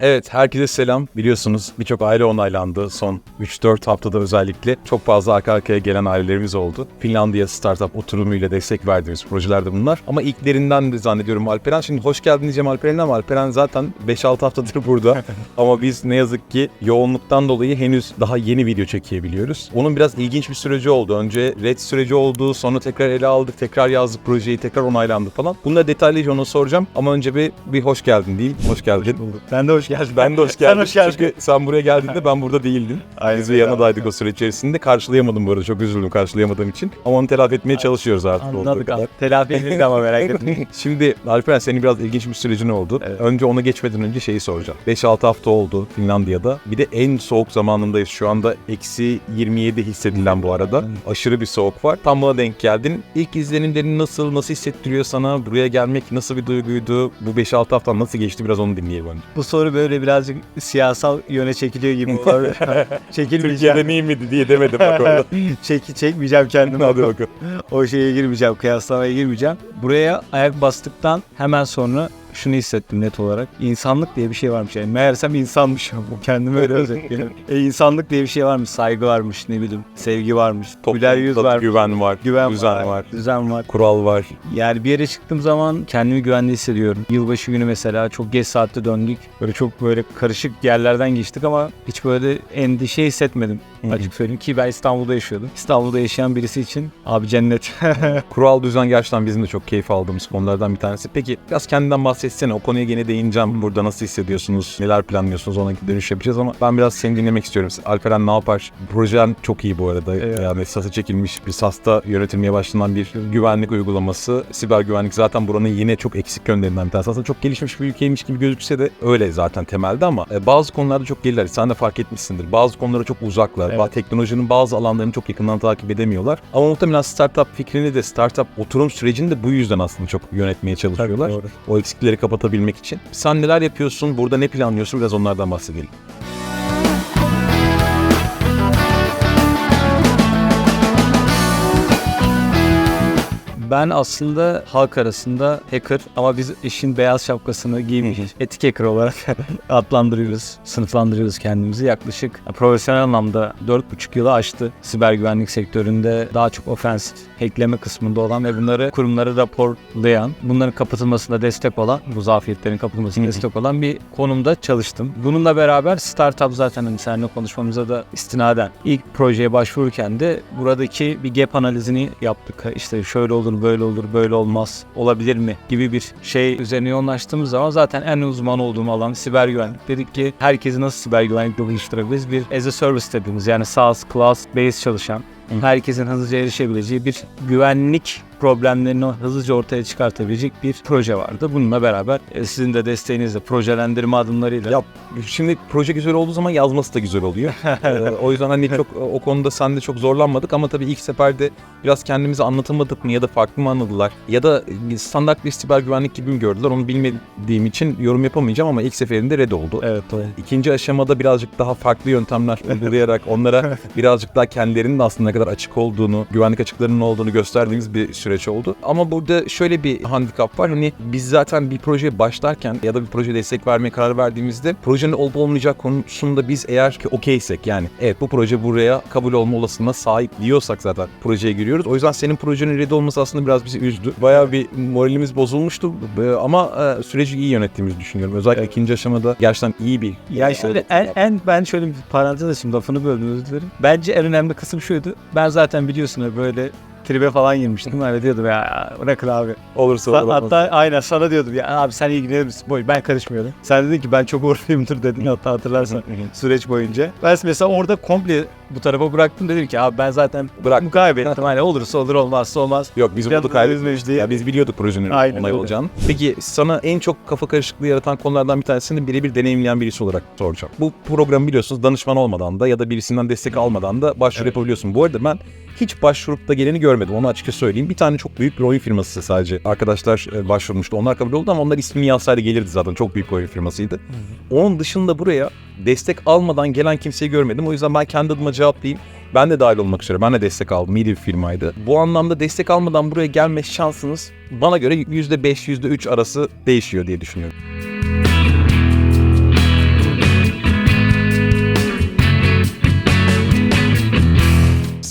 Evet, herkese selam. Biliyorsunuz birçok aile onaylandı son 3-4 haftada özellikle. Çok fazla arka arkaya gelen ailelerimiz oldu. Finlandiya Startup oturumuyla destek verdiğimiz projeler de bunlar. Ama ilklerinden de zannediyorum Alperen. Şimdi hoş geldin diyeceğim Alperen'e ama Alperen zaten 5-6 haftadır burada. ama biz ne yazık ki yoğunluktan dolayı henüz daha yeni video çekebiliyoruz. Onun biraz ilginç bir süreci oldu. Önce red süreci oldu, sonra tekrar ele aldık, tekrar yazdık projeyi, tekrar onaylandı falan. Bunları detaylıca ona soracağım ama önce bir, bir hoş geldin değil. Hoş geldin. Ben de hoş geldin. Ben de hoş Sen geldin. hoş geldin. Çünkü sen buraya geldiğinde ben burada değildim. Aynen Biz yanındaydık o süreç içerisinde. Karşılayamadım bu arada. Çok üzüldüm karşılayamadığım için. Ama onu telafi etmeye çalışıyoruz artık. Anladık. Telafi edildi ama merak etme. Şimdi Alperen senin biraz ilginç bir sürecin oldu. Evet. Önce ona geçmeden önce şeyi soracağım. 5-6 hafta oldu Finlandiya'da. Bir de en soğuk zamanındayız. Şu anda eksi 27 hissedilen bu arada. Aşırı bir soğuk var. Tam buna denk geldin. İlk izlenimlerin nasıl, nasıl hissettiriyor sana? Buraya gelmek nasıl bir duyguydu? Bu 5-6 haftan nasıl geçti? Biraz onu dinleyelim önce. Bu soru böyle birazcık siyasal yöne çekiliyor gibi olabilir. Çekilmeyeceğim. Türkiye'de iyi miydi diye demedim bak orada. Çek, çekmeyeceğim kendimi. Hadi bakalım. o şeye girmeyeceğim, kıyaslamaya girmeyeceğim. Buraya ayak bastıktan hemen sonra şunu hissettim net olarak. İnsanlık diye bir şey varmış yani. Meğersem insanmışım. Kendimi öyle özetliyorum. e, insanlık diye bir şey varmış. Saygı varmış ne bileyim. Sevgi varmış. Güler yüz var. Güven var. Güven düzen var. Düzen var. Kural var. Yani bir yere çıktığım zaman kendimi güvende hissediyorum. Yılbaşı günü mesela çok geç saatte döndük. Böyle çok böyle karışık yerlerden geçtik ama hiç böyle endişe hissetmedim. Açık söyleyeyim ki ben İstanbul'da yaşıyordum. İstanbul'da yaşayan birisi için abi cennet. Kural düzen gerçekten bizim de çok keyif aldığımız konulardan bir tanesi. Peki biraz kendinden bahsetsene. O konuya gene değineceğim. Burada nasıl hissediyorsunuz? Neler planlıyorsunuz? Ona dönüş yapacağız ama ben biraz seni dinlemek istiyorum. Alperen ne yapar? Projen çok iyi bu arada. Evet. Yani SAS'a çekilmiş bir SAS'ta yönetilmeye başlanan bir güvenlik uygulaması. Siber güvenlik zaten buranın yine çok eksik yönlerinden bir tanesi. Aslında çok gelişmiş bir ülkeymiş gibi gözükse de öyle zaten temelde ama e, bazı konularda çok geriler. Sen de fark etmişsindir. Bazı konulara çok uzaklar. Evet. Teknolojinin bazı alanlarını çok yakından takip edemiyorlar. Ama muhtemelen startup fikrini de startup oturum sürecini de bu yüzden aslında çok yönetmeye çalışıyorlar. Doğru. O eksikleri kapatabilmek için. Sen neler yapıyorsun? Burada ne planlıyorsun? Biraz onlardan bahsedelim. Ben aslında halk arasında hacker ama biz işin beyaz şapkasını giymiş etik hacker olarak adlandırıyoruz, sınıflandırıyoruz kendimizi. Yaklaşık profesyonel anlamda 4,5 yılı aştı siber güvenlik sektöründe daha çok ofensif hackleme kısmında olan ve bunları kurumlara raporlayan, bunların kapatılmasına destek olan, bu zafiyetlerin kapatılmasına destek olan bir konumda çalıştım. Bununla beraber startup zaten hani seninle konuşmamıza da istinaden ilk projeye başvururken de buradaki bir gap analizini yaptık. İşte şöyle olur, böyle olur, böyle olmaz, olabilir mi gibi bir şey üzerine yoğunlaştığımız zaman zaten en uzman olduğum alan siber güvenlik. Dedik ki herkesi nasıl siber güvenlikle buluşturabiliriz? Bir as a service dediğimiz yani SaaS, cloud based çalışan herkesin hızlıca erişebileceği bir güvenlik problemlerini hızlıca ortaya çıkartabilecek bir proje vardı. Bununla beraber e, sizin de desteğinizle projelendirme adımlarıyla Ya şimdi proje güzel olduğu zaman yazması da güzel oluyor. Ee, o yüzden hani çok o konuda sen de çok zorlanmadık ama tabii ilk seferde biraz kendimizi anlatamadık mı ya da farklı mı anladılar ya da standart bir siber güvenlik gibi mi gördüler onu bilmediğim için yorum yapamayacağım ama ilk seferinde red oldu. Evet, doğru. İkinci aşamada birazcık daha farklı yöntemler uygulayarak onlara birazcık daha kendilerinin aslında ne kadar açık olduğunu, güvenlik açıklarının olduğunu gösterdiğimiz bir süreç oldu. Ama burada şöyle bir handikap var. Hani biz zaten bir projeye başlarken ya da bir projeye destek vermeye karar verdiğimizde projenin olup olmayacak konusunda biz eğer ki okeysek yani evet bu proje buraya kabul olma olasılığına sahip diyorsak zaten projeye giriyoruz. O yüzden senin projenin red olması aslında biraz bizi üzdü. Bayağı bir moralimiz bozulmuştu Ee, ama e, süreci iyi yönettiğimizi düşünüyorum. Özellikle ikinci aşamada gerçekten iyi bir Ya şöyle en, en ben şöyle bir parantez açayım lafını böldüm özür dilerim. Bence en önemli kısım şuydu. Ben zaten biliyorsun böyle tribe falan girmiştim. Hani diyordum ya bırakın abi. olursa Sa- olur. hatta aynen sana diyordum ya abi sen ilgilenir misin? Boy ben karışmıyordum. Sen dedin ki ben çok uğraşıyımdır dedin hatta hatırlarsan süreç boyunca. Ben mesela orada komple bu tarafa bıraktım dedim ki abi ben zaten Bırak. mukayyebettim. Hani olursa olur olmazsa olmaz. Yok biz bunu kaybetmedik. üzmeyiz diye. Ya biz biliyorduk projenin Aynen öyle. olacağını. Peki sana en çok kafa karışıklığı yaratan konulardan bir tanesini birebir deneyimleyen birisi olarak soracağım. Bu programı biliyorsunuz danışman olmadan da ya da birisinden destek almadan da başvuru yapabiliyorsun. Bu arada ben hiç başvurup da geleni görmedim. Onu açıkça söyleyeyim. Bir tane çok büyük bir oyun firması sadece. Arkadaşlar e, başvurmuştu. Onlar kabul oldu ama onlar ismini yazsaydı gelirdi zaten. Çok büyük bir oyun firmasıydı. Onun dışında buraya destek almadan gelen kimseyi görmedim. O yüzden ben kendi adıma cevaplayayım. Ben de dahil olmak üzere. Ben de destek aldım. İyi bir firmaydı. Bu anlamda destek almadan buraya gelme şansınız bana göre %5, %3 arası değişiyor diye düşünüyorum.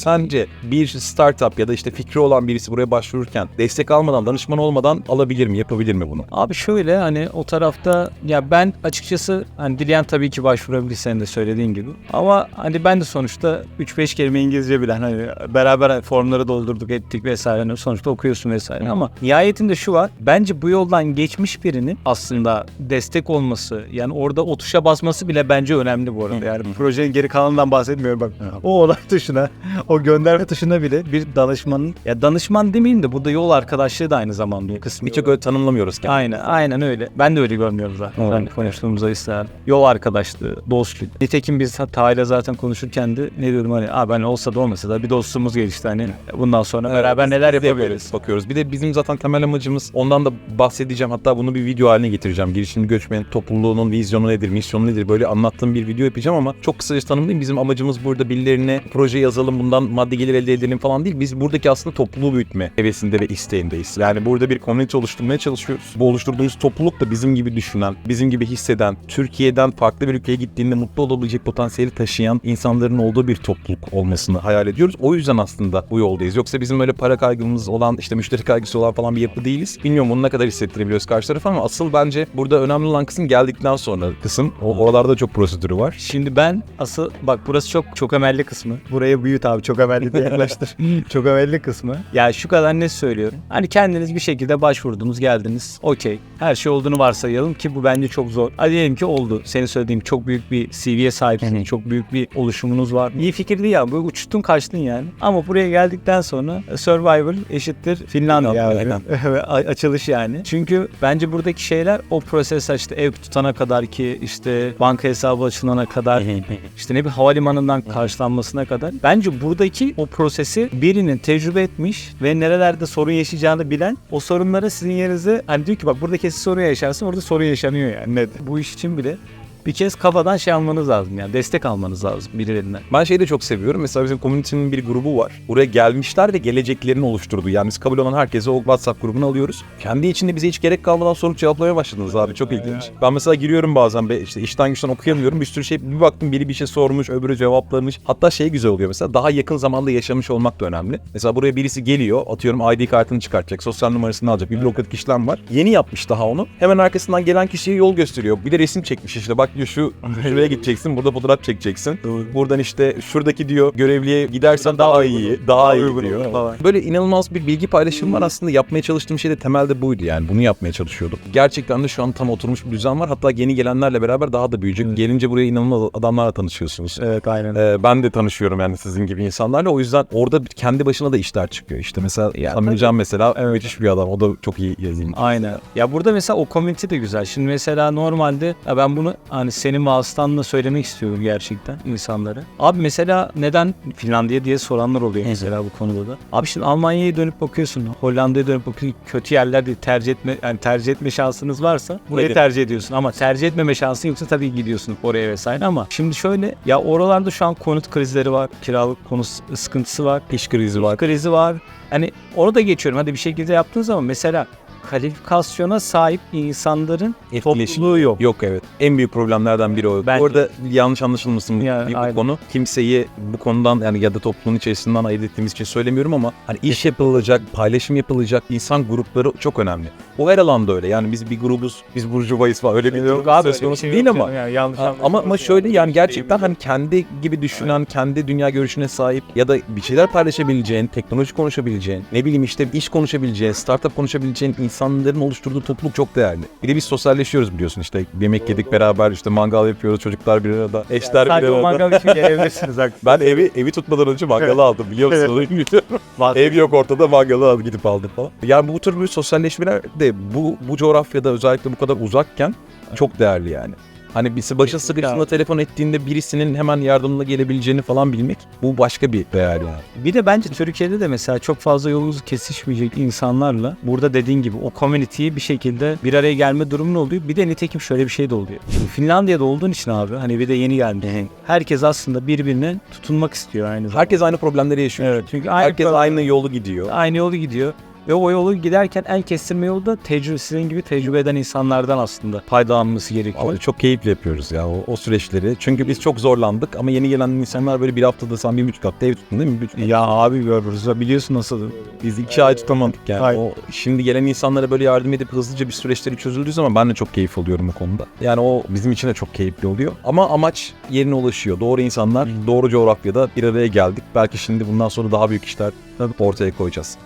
Sence bir startup ya da işte fikri olan birisi buraya başvururken destek almadan, danışman olmadan alabilir mi, yapabilir mi bunu? Abi şöyle hani o tarafta ya ben açıkçası hani dileyen tabii ki başvurabilir senin de söylediğin gibi. Ama hani ben de sonuçta 3-5 kelime İngilizce bilen hani beraber formları doldurduk ettik vesaire hani sonuçta okuyorsun vesaire ama nihayetinde şu var. Bence bu yoldan geçmiş birinin aslında destek olması yani orada o tuşa basması bile bence önemli bu arada. Yani projenin geri kalanından bahsetmiyorum bak. O olay tuşuna, o gönderme tuşuna bile bir danışmanın ya danışman demeyeyim de burada yol arkadaşlığı da aynı zamanda o kısmı. Birçok öyle tanımlamıyoruz ki. Aynen, aynen öyle. Ben de öyle görmüyorum zaten. Evet. Hani konuştuğumuzda ister. Yol arkadaşlığı, dostluk. Nitekim biz Tahir'le zaten konuşurken de ne diyordum hani Aa, ben olsa da olmasa da bir dostluğumuz gelişti hani bundan sonra beraber Evet, neler biz de yapabiliriz. Bakıyoruz. Bir de bizim zaten temel amacımız ondan da bahsedeceğim. Hatta bunu bir video haline getireceğim. Girişimci göçmen topluluğunun vizyonu nedir, misyonu nedir böyle anlattığım bir video yapacağım ama çok kısaca tanımlayayım. Bizim amacımız burada birilerine proje yazalım bundan maddi gelir elde edelim falan değil. Biz buradaki aslında topluluğu büyütme hevesinde ve isteğindeyiz. Yani burada bir komünite oluşturmaya çalışıyoruz. Bu oluşturduğumuz topluluk da bizim gibi düşünen, bizim gibi hisseden, Türkiye'den farklı bir ülkeye gittiğinde mutlu olabilecek potansiyeli taşıyan insanların olduğu bir topluluk olmasını hayal ediyoruz. O yüzden aslında bu yoldayız. Yoksa bizim öyle para kaygımız olan, işte müşteri kaygısı olan falan bir yapı değiliz. Bilmiyorum bunu ne kadar hissettirebiliyoruz karşı tarafa ama asıl bence burada önemli olan kısım geldikten sonra kısım. O, oralarda çok prosedürü var. Şimdi ben asıl bak burası çok çok emelli kısmı. Buraya büyüt abi çok emelli diye yaklaştır. çok emelli kısmı. Ya şu kadar ne söylüyorum. Hani kendiniz bir şekilde başvurdunuz geldiniz. Okey. Her şey olduğunu varsayalım ki bu bence çok zor. Hadi diyelim ki oldu. Senin söylediğim çok büyük bir CV'ye sahipsin. çok büyük bir oluşumunuz var. İyi fikir değil ya. Böyle uçtun kaçtın yani. Ama buraya geldikten sonra e, Survivor eşittir Finlandiya. A- açılış yani. Çünkü bence buradaki şeyler o proses işte ev tutana kadar ki işte banka hesabı açılana kadar işte ne bir havalimanından karşılanmasına kadar. Bence buradaki o prosesi birinin tecrübe etmiş ve nerelerde sorun yaşayacağını bilen o sorunlara sizin yerinize hani diyor ki bak burada kesin sorun yaşarsın orada sorun yaşanıyor yani. Net. Bu iş için bile bir kez kafadan şey almanız lazım yani destek almanız lazım birilerinden. Ben şeyi de çok seviyorum. Mesela bizim komünitenin bir grubu var. Buraya gelmişler ve geleceklerini oluşturdu. Yani biz kabul olan herkese o WhatsApp grubunu alıyoruz. Kendi içinde bize hiç gerek kalmadan soru cevaplamaya başladınız abi. Çok ilginç. Ben mesela giriyorum bazen be işte işten güçten okuyamıyorum. Bir sürü şey bir baktım biri bir şey sormuş, öbürü cevaplamış. Hatta şey güzel oluyor mesela daha yakın zamanda yaşamış olmak da önemli. Mesela buraya birisi geliyor, atıyorum ID kartını çıkartacak, sosyal numarasını alacak. Bir bürokratik işlem var. Yeni yapmış daha onu. Hemen arkasından gelen kişiye yol gösteriyor. Bir de resim çekmiş işte bak şu şuraya gideceksin, burada fotoğraf çekeceksin. Buradan işte şuradaki diyor görevliye gidersen daha iyi, daha iyi uygun diyor. olur falan. Böyle inanılmaz bir bilgi paylaşımı var aslında yapmaya çalıştığım şey de temelde buydu yani bunu yapmaya çalışıyordum. Gerçekten de şu an tam oturmuş bir düzen var hatta yeni gelenlerle beraber daha da büyüyecek. Gelince buraya inanılmaz adamlarla tanışıyorsunuz. Evet aynen. Ee, ben de tanışıyorum yani sizin gibi insanlarla. O yüzden orada kendi başına da işler çıkıyor. İşte mesela Ya Samir tabii. Can mesela müthiş bir adam. O da çok iyi yazayım. Aynen. Ya burada mesela o community de güzel. Şimdi mesela normalde ya ben bunu hani senin vasıtanla söylemek istiyorum gerçekten insanlara. Abi mesela neden Finlandiya diye soranlar oluyor mesela bu konuda da. Abi şimdi Almanya'ya dönüp bakıyorsun, Hollanda'ya dönüp bakıyorsun. Kötü yerler değil tercih etme yani tercih etme şansınız varsa burayı Nedir? tercih ediyorsun ama tercih etmeme şansın yoksa tabii gidiyorsun oraya vesaire ama şimdi şöyle ya oralarda şu an konut krizleri var, kiralık konu s- sıkıntısı var, İş krizi var. krizi var. Hani orada geçiyorum. Hadi bir şekilde yaptığın zaman mesela kalifikasyona sahip insanların Etkileşim. topluluğu yok. Yok evet. En büyük problemlerden biri o. Bence- Orada yanlış anlaşılmasın Ya, bir bu aynen. konu. Kimseyi bu konudan yani ya da toplumun içerisinden ayırt ettiğimiz için söylemiyorum ama hani iş yapılacak, paylaşım yapılacak insan grupları çok önemli. O her alanda öyle. Yani biz bir grubuz, biz burjuvayız falan öyle bir durum söz konusu değil ama Yani yanlış Ha, ama ama şöyle yani gerçekten hani kendi gibi düşünen, kendi dünya görüşüne sahip ya da bir şeyler paylaşabileceğin, teknoloji konuşabileceğin, ne bileyim işte iş konuşabileceğin, startup konuşabileceğin insanların oluşturduğu topluluk çok değerli. Bir de biz sosyalleşiyoruz biliyorsun işte yemek yedik beraber işte mangal yapıyoruz çocuklar bir arada, eşler bir Sadece o arada. mangal için gelebilirsiniz. Ben evi evi tutmadan önce mangalı aldım biliyor musun? Ev yok ortada mangalı al gidip aldım falan. Yani bu tür bir sosyalleşmeler de bu bu coğrafyada özellikle bu kadar uzakken çok değerli yani. Hani birisi Kesinlikle sıkıştığında telefon ettiğinde birisinin hemen yardımına gelebileceğini falan bilmek bu başka bir değer yani. Bir de bence Türkiye'de de mesela çok fazla yolumuz kesişmeyecek insanlarla burada dediğin gibi o community'yi bir şekilde bir araya gelme durumu oluyor. Bir de nitekim şöyle bir şey de oluyor. Şimdi Finlandiya'da olduğun için abi hani bir de yeni gelmiş. Herkes aslında birbirine tutunmak istiyor aynı zamanda. Herkes aynı problemleri yaşıyor. Evet çünkü aynı Herkes aynı yolu gidiyor. aynı yolu gidiyor. Ve o yolu giderken en kestirme yolu da tecrübe, sizin gibi tecrübe eden insanlardan aslında faydalanması gerekiyor. Ama çok keyifli yapıyoruz ya o, o süreçleri. Çünkü biz çok zorlandık ama yeni gelen insanlar böyle bir haftada sen bir buçuk hafta ev tuttun değil mi? Bir Ya abi görürüz. Biliyorsun nasıl. Biz iki ay tutamadık yani. O şimdi gelen insanlara böyle yardım edip hızlıca bir süreçleri çözüldüğü zaman ben de çok keyif alıyorum o konuda. Yani o bizim için de çok keyifli oluyor. Ama amaç yerine ulaşıyor. Doğru insanlar, doğru coğrafyada bir araya geldik. Belki şimdi bundan sonra daha büyük işler ortaya koyacağız.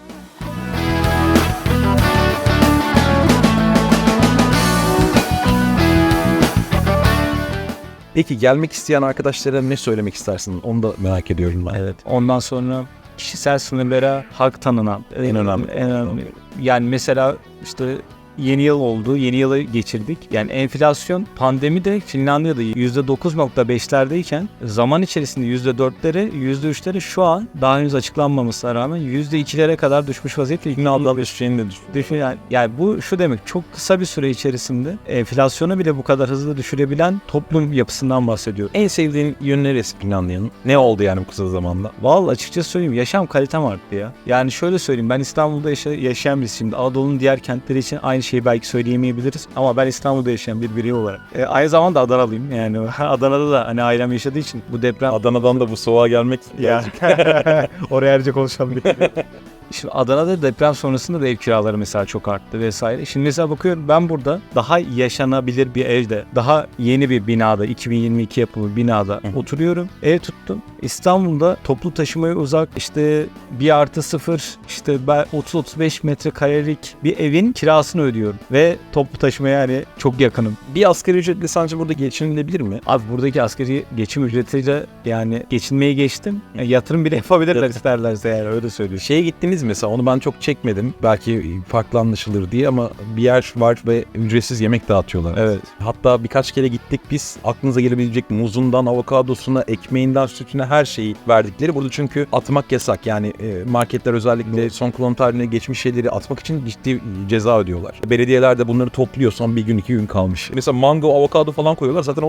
Peki gelmek isteyen arkadaşlara ne söylemek istersin? Onu da merak ediyorum ben. Evet. Ondan sonra kişisel sınırlara hak tanınan En önemli. En önemli. Yani mesela işte yeni yıl oldu. Yeni yılı geçirdik. Yani enflasyon pandemi de Finlandiya'da %9.5'lerdeyken zaman içerisinde %4'lere %3'lere şu an daha henüz açıklanmamasına rağmen %2'lere kadar düşmüş vaziyette. İkna şeyini de. Düşün yani, yani bu şu demek çok kısa bir süre içerisinde enflasyonu bile bu kadar hızlı düşürebilen toplum yapısından bahsediyor. En sevdiğin yönü neresi Finlandiya'nın? Ne oldu yani bu kısa zamanda? Vallahi açıkçası söyleyeyim yaşam kalitem arttı ya. Yani şöyle söyleyeyim ben İstanbul'da yaşa- yaşayan birisiyim. Anadolu'nun diğer kentleri için aynı şeyi belki söyleyemeyebiliriz. Ama ben İstanbul'da yaşayan bir birey olarak. E, aynı zamanda Adanalıyım yani. Adana'da da hani ailem yaşadığı için bu deprem... Adana'dan da bu soğuğa gelmek ya. Oraya ayrıca konuşalım. Şimdi Adana'da deprem sonrasında da ev kiraları mesela çok arttı vesaire. Şimdi mesela bakıyorum ben burada daha yaşanabilir bir evde, daha yeni bir binada, 2022 yapımı binada oturuyorum. Ev tuttum. İstanbul'da toplu taşımaya uzak işte bir artı sıfır işte ben 30-35 metrekarelik bir evin kirasını ödüyorum. Ve toplu taşımaya yani çok yakınım. Bir asgari ücretle sence burada geçinilebilir mi? Abi buradaki asgari geçim ücretiyle yani geçinmeyi geçtim. Yani yatırım bile yapabilirler isterlerse yani öyle söylüyorum. Şeye gittiniz mesela onu ben çok çekmedim. Belki farklı anlaşılır diye ama bir yer var ve ücretsiz yemek dağıtıyorlar. Evet. Hatta birkaç kere gittik biz aklınıza gelebilecek muzundan avokadosuna, ekmeğinden sütüne her şeyi verdikleri. Burada çünkü atmak yasak. Yani e, marketler özellikle son kullanım tarihine geçmiş şeyleri atmak için ciddi ceza ödüyorlar. Belediyeler de bunları topluyor son bir gün iki gün kalmış. Mesela mango, avokado falan koyuyorlar zaten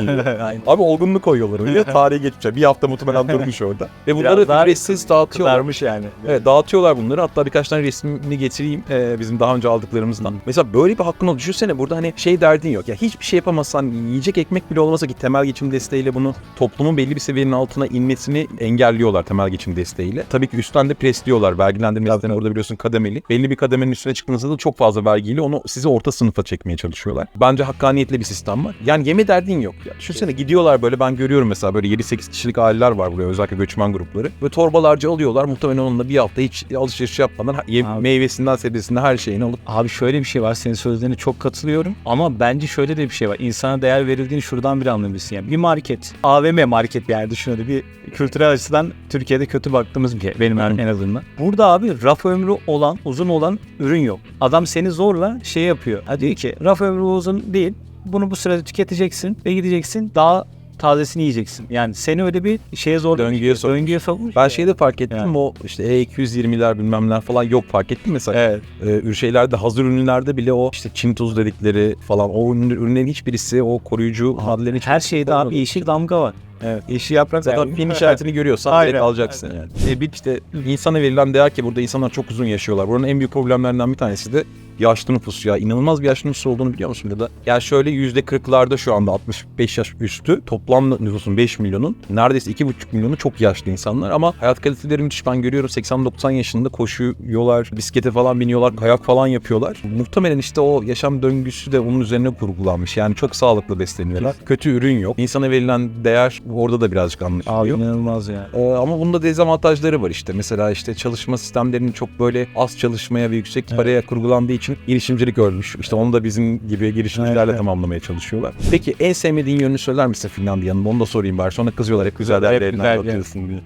yiyor. Aynen. Abi olgunluk koyuyorlar. Tarihi geçmiş. Bir hafta muhtemelen durmuş orada. Ve bunları ücretsiz dağıtıyorlar. Kızarmış yani. Evet dağıtıyorlar bunları. Hatta birkaç tane resmini getireyim e, bizim daha önce aldıklarımızdan. Mesela böyle bir hakkın ol. Düşünsene burada hani şey derdin yok. Ya hiçbir şey yapamazsan yiyecek ekmek bile olmasa ki temel geçim desteğiyle bunu toplumun belli bir seviyenin altına inmesini engelliyorlar temel geçim desteğiyle. Tabii ki üstten de presliyorlar. Vergilendirme sistemi orada biliyorsun kademeli. Belli bir kademenin üstüne çıktığınızda da çok fazla vergiyle onu sizi orta sınıfa çekmeye çalışıyorlar. Bence hakkaniyetli bir sistem var. Yani yeme derdin yok. Ya. Düşünsene gidiyorlar böyle ben görüyorum mesela böyle 7-8 kişilik aileler var buraya özellikle göçmen grupları. Ve torbalarca alıyorlar. Muhtemelen onunla bir hafta hiç alışveriş yapmadan ye- Abi. meyvesinden sebzesinden her şeyini alıp Abi şöyle bir şey var. Senin sözlerine çok katılıyorum. Ama bence şöyle de bir şey var. İnsana değer verildiğini şuradan bir anlamışsın. Yani bir market, AVM market bir yer düşün öyle bir kültürel açıdan Türkiye'de kötü baktığımız bir şey. Benim en azından. Burada abi raf ömrü olan, uzun olan ürün yok. Adam seni zorla şey yapıyor. Ha diyor ki raf ömrü uzun değil. Bunu bu sürede tüketeceksin ve gideceksin daha tazesini yiyeceksin. Yani seni öyle bir şeye zor Döngüye sok- Döngüye sokmuş. ben şeyi de fark ettim Yani. o işte E220'ler bilmemler falan yok fark ettim mesela. Evet. Ee, şeylerde hazır ürünlerde bile o işte Çin tuz dedikleri falan o ürün- ürünlerin hiçbirisi o koruyucu maddelerin hiç Her şeyde abi yeşil damga var. Evet. Yeşil yaprak Zaten film işaretini görüyorsan direkt alacaksın yani. E bir işte insana verilen değer ki burada insanlar çok uzun yaşıyorlar. Buranın en büyük problemlerinden bir tanesi de yaşlı nüfus ya. İnanılmaz bir yaşlı nüfus olduğunu biliyor musun burada? Yani şöyle yüzde kırklarda şu anda 65 yaş üstü toplam nüfusun 5 milyonun neredeyse 2,5 milyonu çok yaşlı insanlar ama hayat kaliteleri müthiş ben görüyorum 80-90 yaşında koşuyorlar, bisiklete falan biniyorlar, kayak falan yapıyorlar. Muhtemelen işte o yaşam döngüsü de onun üzerine kurgulanmış. Yani çok sağlıklı besleniyorlar. Kötü ürün yok. İnsana verilen değer orada da birazcık Abi anlaşılıyor. inanılmaz ya. Ee, ama bunda dezavantajları var işte. Mesela işte çalışma sistemlerinin çok böyle az çalışmaya ve yüksek paraya kurgulandığı için girişimcilik ölmüş. İşte onu da bizim gibi girişimcilerle Evet. tamamlamaya çalışıyorlar. Peki en sevmediğin yönünü söyler misin Finlandiya'nın? Onu da sorayım bari. Sonra kızıyorlar hep güzel derlerinden anlatıyorsun diye.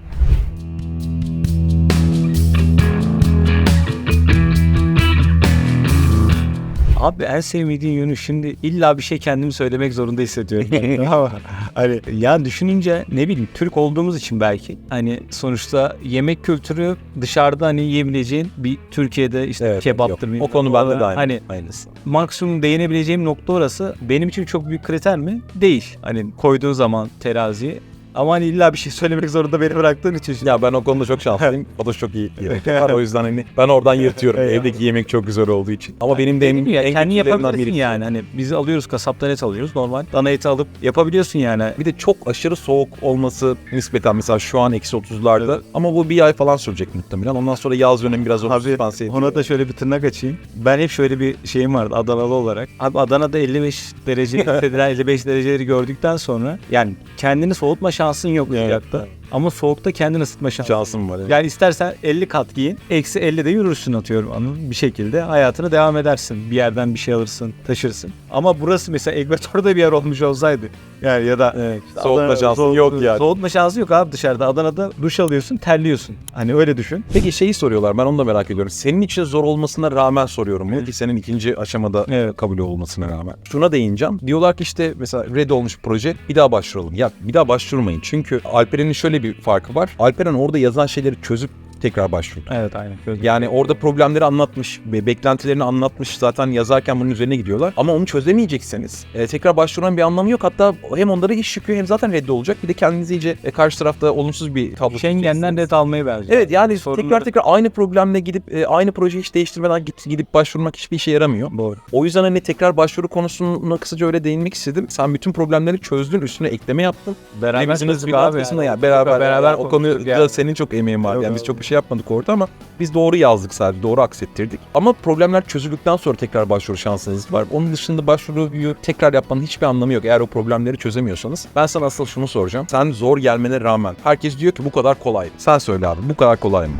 Abi en sevmediğin yönü şimdi illa bir şey kendimi söylemek zorunda hissediyorum. Ama hani ya düşününce ne bileyim Türk olduğumuz için belki hani sonuçta yemek kültürü dışarıda hani yiyebileceğin bir Türkiye'de işte Evet, kebaptır. yok. O konu bende de aynı. Hani Aynısı. maksimum değinebileceğim nokta orası. Benim için çok büyük kriter mi? Değil. Hani koyduğun zaman teraziye Ama hani illa bir şey söylemek zorunda beni bıraktığın için. şimdi- Ya ben o konuda çok şanslıyım. O da çok iyi yemek yapar. O yüzden hani ben oradan yırtıyorum. Evdeki yemek çok güzel olduğu için. Ama benim de en, ya, en kendi yapabilirsin birisi. yani. Hani biz alıyoruz kasaptan et alıyoruz normal. Dana eti alıp yapabiliyorsun yani. Bir de çok aşırı soğuk olması nispeten mesela şu an eksi 30'larda ama bu bir ay falan sürecek muhtemelen. Ondan sonra yaz dönemi biraz Abi ona da şöyle bir tırnak açayım. Ben hep şöyle bir şeyim vardı Adanalı olarak. Abi Adana'da 55 derece hissedilen 55 dereceleri gördükten sonra yani kendini soğutma şansın yok sıcakta. Ama soğukta kendini ısıtma şansın. şansım var. evet. Yani istersen 50 kat giyin, eksi 50'de yürürsün atıyorum mı? Bir şekilde hayatına devam edersin. Bir yerden bir şey alırsın, taşırsın. Ama burası mesela Ekvator'da bir yer olmuş olsaydı. Yani ya da Evet, soğutma şansın soğuk- yok yani. Soğutma şansı yok abi dışarıda. Adana'da duş alıyorsun, terliyorsun. Hani öyle düşün. Peki şeyi soruyorlar ben onu da merak ediyorum. Senin için zor olmasına rağmen soruyorum bunu Evet. ki senin ikinci aşamada Evet. kabul olmasına rağmen. Şuna değineceğim. Diyorlar ki işte mesela red olmuş proje bir daha başvuralım. Ya bir daha başvurmayın. Çünkü Alperen'in şöyle bir farkı var. Alperen orada yazan şeyleri çözüp tekrar başvurdu. Evet aynen. Yani orada problemleri anlatmış beklentilerini anlatmış. Zaten yazarken bunun üzerine gidiyorlar. Ama onu çözemeyecekseniz e, tekrar başvuran bir anlamı yok. Hatta hem onlara iş yükü hem zaten reddolacak. Bir de kendinizi iyice e, karşı tarafta olumsuz bir tablo Schengen'den red almaya benziyor. Evet yani Sorunları- tekrar tekrar aynı problemle gidip e, aynı projeyi hiç değiştirmeden git, gidip başvurmak hiçbir işe yaramıyor. Doğru. O yüzden hani tekrar başvuru konusuna kısaca öyle değinmek istedim. Sen bütün problemleri çözdün, üstüne ekleme yaptın. Beraber çözdük bir abi arkasında yani. ya beraber Beraber o konuda yani. senin çok emeğin var. Yok, Yani biz çok bir şey yapmadık orada ama biz doğru yazdık sadece, doğru aksettirdik. Ama problemler çözüldükten sonra tekrar başvuru şansınız var. Onun dışında başvuruyu tekrar yapmanın hiçbir anlamı yok eğer o problemleri çözemiyorsanız. Ben sana asıl şunu soracağım. Sen zor gelmene rağmen herkes diyor ki bu kadar kolay. Sen söyle abi bu kadar kolay mı?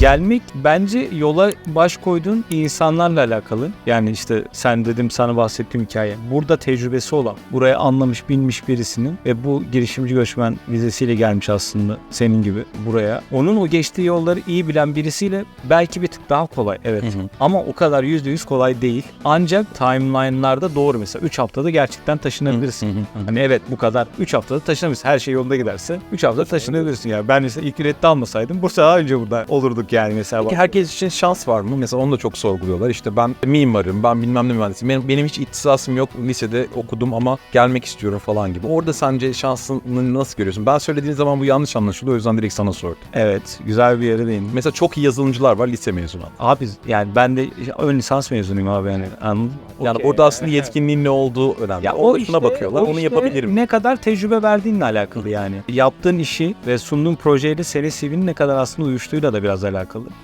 Gelmek bence yola baş koyduğun insanlarla alakalı. Yani işte sen dedim sana bahsettiğim hikaye. Burada tecrübesi olan, buraya anlamış, bilmiş birisinin ve bu girişimci göçmen vizesiyle gelmiş aslında senin gibi buraya. Onun o geçtiği yolları iyi bilen birisiyle belki bir tık daha kolay. Evet. Hı hı. Ama o kadar %100 kolay değil. Ancak timeline'larda doğru mesela 3 haftada gerçekten taşınabilirsin. Hani evet bu kadar 3 haftada taşınabilirsin. Her şey yolunda giderse 3 haftada taşınabilirsin yani. Ben mesela ilk reddi almasaydım bu daha önce burada olurduk yani mesela. Peki herkes için şans var mı? Mesela onu da çok sorguluyorlar. İşte ben mimarım, ben bilmem ne mühendisiyim. Benim, benim hiç ihtisasım yok. Lisede okudum ama gelmek istiyorum falan gibi. Orada sence şansını nasıl görüyorsun? Ben söylediğin zaman bu yanlış anlaşılıyor. O yüzden direkt sana sordum. Evet güzel bir yere değindin. Mesela çok iyi yazılımcılar var lise mezunu. Abi yani ben de ön lisans mezunuyum abi yani anladın mı? Yani Okey. burada aslında yetkinliğin ne olduğu önemli. Ya o o işte, bakıyorlar. o onu işte yapabilirim. Ne kadar tecrübe verdiğinle alakalı yani. Yaptığın işi ve sunduğun projeyle senin CV'nin ne kadar aslında uyuştuğuyla da biraz alakalı.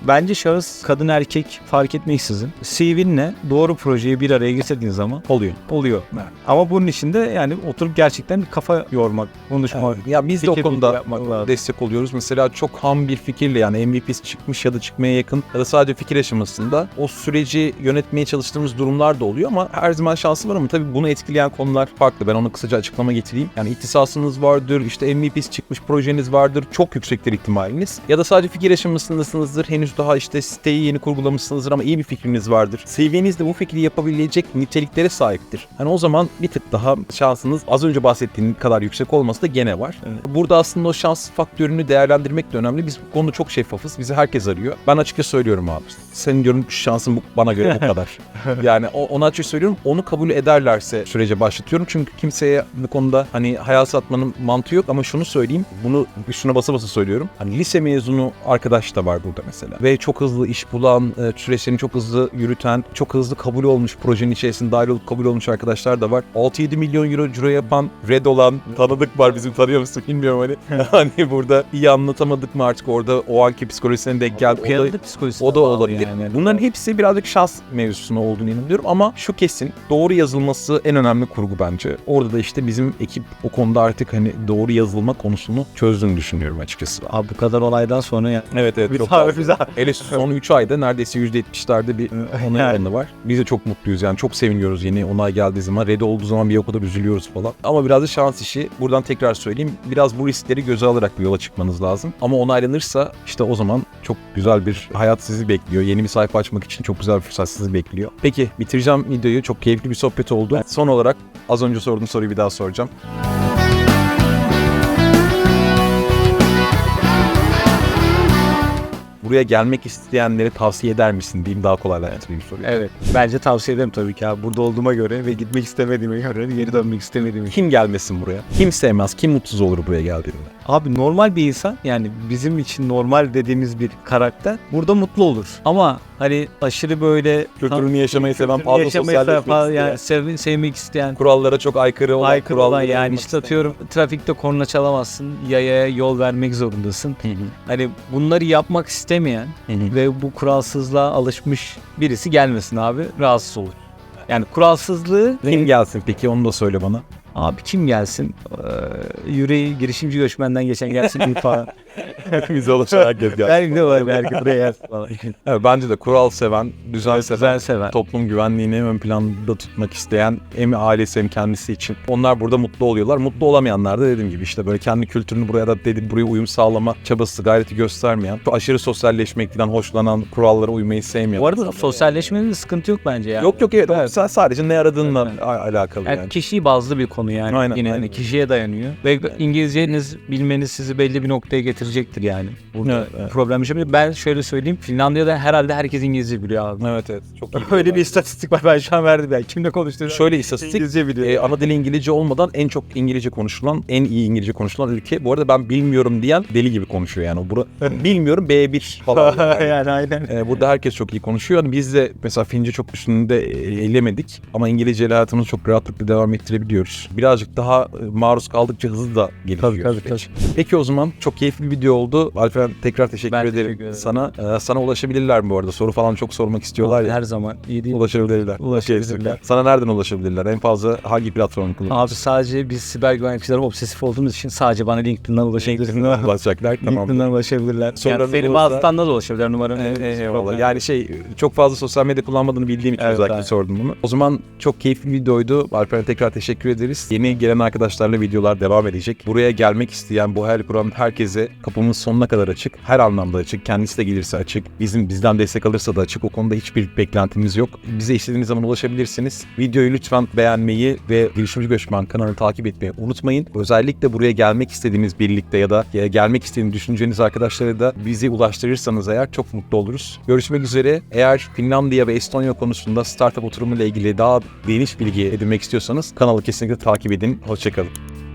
Bence şahıs kadın erkek fark etmeksizin CV'nle doğru projeyi bir araya getirdiğin zaman Oluyor. oluyor. Ama bunun için de yani oturup gerçekten bir kafa yormak, konuşmak. Ya biz de o konuda lazım. destek oluyoruz. Mesela çok ham bir fikirle yani MVP'si çıkmış ya da çıkmaya yakın ya da sadece fikir aşamasında o süreci yönetmeye çalıştığımız durumlar da oluyor ama her zaman şansı var ama tabii bunu etkileyen konular farklı. Ben onu kısaca açıklama getireyim. Yani ihtisasınız vardır, işte MVP'si çıkmış projeniz vardır. Çok yüksektir ihtimaliniz. Ya da sadece fikir aşamasındasınızdır. Henüz daha işte siteyi yeni kurgulamışsınızdır ama iyi bir fikriniz vardır. CV'niz de bu fikri yapabilecek niteliklere sahiptir. Hani o zaman bir tık daha şansınız az önce bahsettiğim kadar yüksek olması da gene var. Evet. Burada aslında o şans faktörünü değerlendirmek de önemli. Biz bu konuda çok şeffafız. Bizi herkes arıyor. Ben açıkça söylüyorum abi. Senin diyorum şansın bu- bana göre bu kadar. yani o, onu açık söylüyorum. Onu kabul ederlerse sürece başlatıyorum. Çünkü kimseye bu konuda hani hayal satmanın mantığı yok ama şunu söyleyeyim. Bunu üstüne basa basa söylüyorum. Hani lise mezunu arkadaş da var burada mesela. Ve çok hızlı iş bulan, e, süreçlerini çok hızlı yürüten, çok hızlı kabul olmuş projenin içerisinde dahil olup kabul olmuş arkadaşlar da var. 6-7 milyon euro ciro yapan, red olan tanıdık var bizim tanıyor musun bilmiyorum hani. hani burada iyi anlatamadık mı artık orada o anki psikolojisine denk geldi. O da- Piyade psikolojisi o da olabilir. yani. Bunların hepsi birazcık şans mevzusuna olduğunu inanıyorum ama şu kesin doğru yazılması en önemli kurgu bence. Orada da işte bizim ekip o konuda artık hani doğru yazılma konusunu çözdüğünü düşünüyorum açıkçası. Abi bu kadar olaydan sonra ya. Evet evet Bir çok fazla. Hele son 3 ayda neredeyse %70'lerde bir onay Yani. oranı var. Biz de çok mutluyuz yani çok seviniyoruz yeni onay geldiği zaman. Red olduğu zaman bir o kadar üzülüyoruz falan. Ama biraz da şans işi. Buradan tekrar söyleyeyim. Biraz bu riskleri göze alarak bir yola çıkmanız lazım. Ama onaylanırsa işte o zaman çok güzel bir hayat sizi bekliyor. Yeni bir sayfa açmak için çok güzel bir fırsat sizi bekliyor. Peki bitireceğim videoyu. Çok keyifli bir sohbet oldu. Son olarak az önce sorduğum soruyu bir daha soracağım. Buraya gelmek isteyenlere tavsiye eder misin diyeyim daha kolaylaştırayım soruyu. Evet. Bence tavsiye ederim tabii ki abi. Burada olduğuma göre ve gitmek istemediğime göre geri dönmek istemediğime Kim gelmesin buraya? Kim sevmez? Kim mutsuz olur buraya geldiğinde? Abi normal bir insan yani bizim için normal dediğimiz bir karakter burada mutlu olur. Ama hani aşırı böyle Kültürünü yaşamayı seven, fazla yaşamayı sosyalleşmek seven, isteyen, yani sev- sevmek isteyen kurallara çok aykırı olan, aykırı olan yani işte atıyorum trafikte korna çalamazsın, yayaya yol vermek zorundasın. isteyen. Hani bunları yapmak istemeyen Hı hı. ve bu kuralsızlığa alışmış birisi gelmesin abi rahatsız olur. Yani kuralsızlığı Kim gelsin peki onu da söyle bana. abi kim gelsin? Ee, yüreği girişimci göçmenden geçen gelsin bir Bize ulaşan herkes gelsin. Belki de var belki buraya gelsin falan. Evet, bence de kural seven, düzen seven, Güzel seven. toplum güvenliğini ön planda tutmak isteyen hem ailesi hem kendisi için. Onlar burada mutlu oluyorlar. Mutlu olamayanlar da dediğim gibi işte böyle kendi kültürünü buraya da dedi buraya uyum sağlama çabası, gayreti göstermeyen, şu aşırı sosyalleşmekten hoşlanan, kurallara uymayı sevmeyen. Bu arada sosyalleşmenin de sıkıntı yok bence yani. Yok yok evet, Evet. Sen sadece ne aradığınla Evet. a- alakalı Yani yani. kişi bazlı bir konu yani. Aynen, Yine aynen. hani kişiye dayanıyor. Ve İngilizceniz bilmeniz sizi belli bir noktaya getirecektir yani. Burada Evet, evet. problem yaşamayacak. Ben şöyle söyleyeyim. Finlandiya'da herhalde herkes İngilizce biliyor abi. Evet evet çok iyi. Öyle bir istatistik var ben şu an verdim yani. Kimle konuştuğunu Şöyle istatistik İngilizce biliyor. e, ana dili İngilizce olmadan en çok İngilizce konuşulan, en iyi İngilizce konuşulan ülke. Bu arada ben bilmiyorum diyen deli gibi konuşuyor yani. Bura, bilmiyorum B1 falan. Yani. yani aynen. Ee, burada herkes çok iyi konuşuyor. Yani biz de mesela Fince çok üstünde e, eylemedik ama İngilizce hayatımızı çok rahatlıkla devam ettirebiliyoruz. Birazcık daha e, maruz kaldıkça hızlı da gelişiyor. Tabii, tabii, süreç. Peki o zaman çok keyifli bir video oldu. Alper tekrar teşekkür Ben ederim, teşekkür ederim. sana. Ee, sana ulaşabilirler mi bu arada? Soru falan çok sormak istiyorlar ya. Her zaman iyi değil. Ulaşabilirler. Ulaşabilirler. Sana nereden ulaşabilirler? En fazla hangi platformu kullanıyorsun? Abi sadece biz siber güvenlikçiler obsesif olduğumuz için sadece bana LinkedIn'den ulaşabilirler. Ulaşacaklar. Tamam. LinkedIn'den ulaşabilirler. Sorularınız Yani benim vasıtanla da ulaşabilirler numaramı. Eyvallah. Yani şey çok fazla sosyal medya kullanmadığını bildiğim için Evet, özellikle aynen. sordum bunu. O zaman çok keyifli bir videoydu. Alper'e tekrar teşekkür ederiz. Yeni gelen arkadaşlarla videolar devam edecek. Buraya gelmek isteyen, bu hayal kuran herkese kapımız sonuna kadar açık. Her anlamda açık. Kendisi de gelirse açık. Bizim bizden destek alırsa da açık. O konuda hiçbir beklentimiz yok. Bize istediğiniz zaman ulaşabilirsiniz. Videoyu lütfen beğenmeyi ve Girişimci Göçmen kanalını takip etmeyi unutmayın. Özellikle buraya gelmek istediğiniz birlikte ya da gelmek istediğiniz düşünceniz arkadaşlara da bizi ulaştırırsanız eğer çok mutlu oluruz. Görüşmek üzere. Eğer Finlandiya ve Estonya konusunda startup oturumu ile ilgili daha geniş bilgi edinmek istiyorsanız kanalı kesinlikle takip edin. Hoşçakalın.